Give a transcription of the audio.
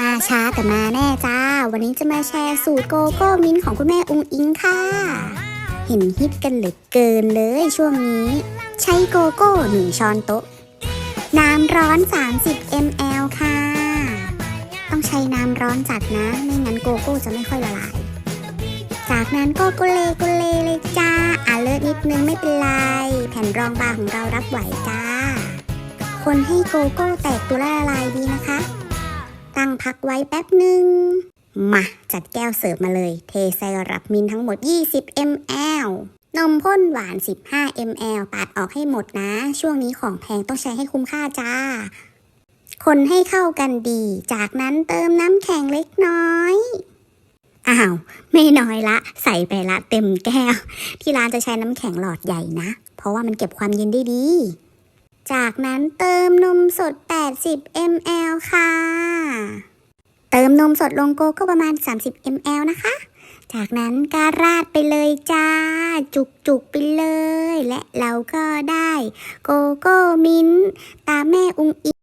มาช้าแต่มาแน่จ้า วันนี้จะมาแชร์สูตรโกโก้มิ้นของคุณแม่อุงอิงค่ะ เห็นฮิตกันเหลือเกินเลยช่วงนี้ ใช้โกโก้หนึ่งช้อนโต๊ะ น้ำร้อน 30 ml ค่ะ ต้องใช้น้ำร้อนจัดนะ ไม่งั้นโกโก้จะไม่ค่อยละลาย จากนั้นก็กุเลกุเลเลยจ้าอะเลอะนิดนึงไม่เป็นไร แผ่นรองบางของเรารับไหวจ้า คนให้โกโก้แตกตัวละลายดีนะคะ ตั้งพักไว้แป๊บหนึ่งมาจัดแก้วเสิร์ฟมาเลย เทไซรัปมินทั้งหมด 20 ml นมพ่นหวาน 15 ml ปาดออกให้หมดนะ ช่วงนี้ของแพงต้องใช้ให้คุ้มค่าจ้า คนให้เข้ากันดี จากนั้นเติมน้ำแข็งเล็กน้อย อ้าว ไม่น้อยละ ใส่ไปละเต็มแก้ว ที่ร้านจะใช้น้ำแข็งหลอดใหญ่นะ เพราะว่ามันเก็บความเย็นได้ดี จากนั้นเติมนมสด 80 ml ค่ะ มนมสดลงโกก็ประมาณ 30 ml นะคะ จากนั้นก็ราดไปเลยจ้า จุกจุกไปเลย และเราก็ได้ โกโก้มิ้นท์ตามแม่อุงอิง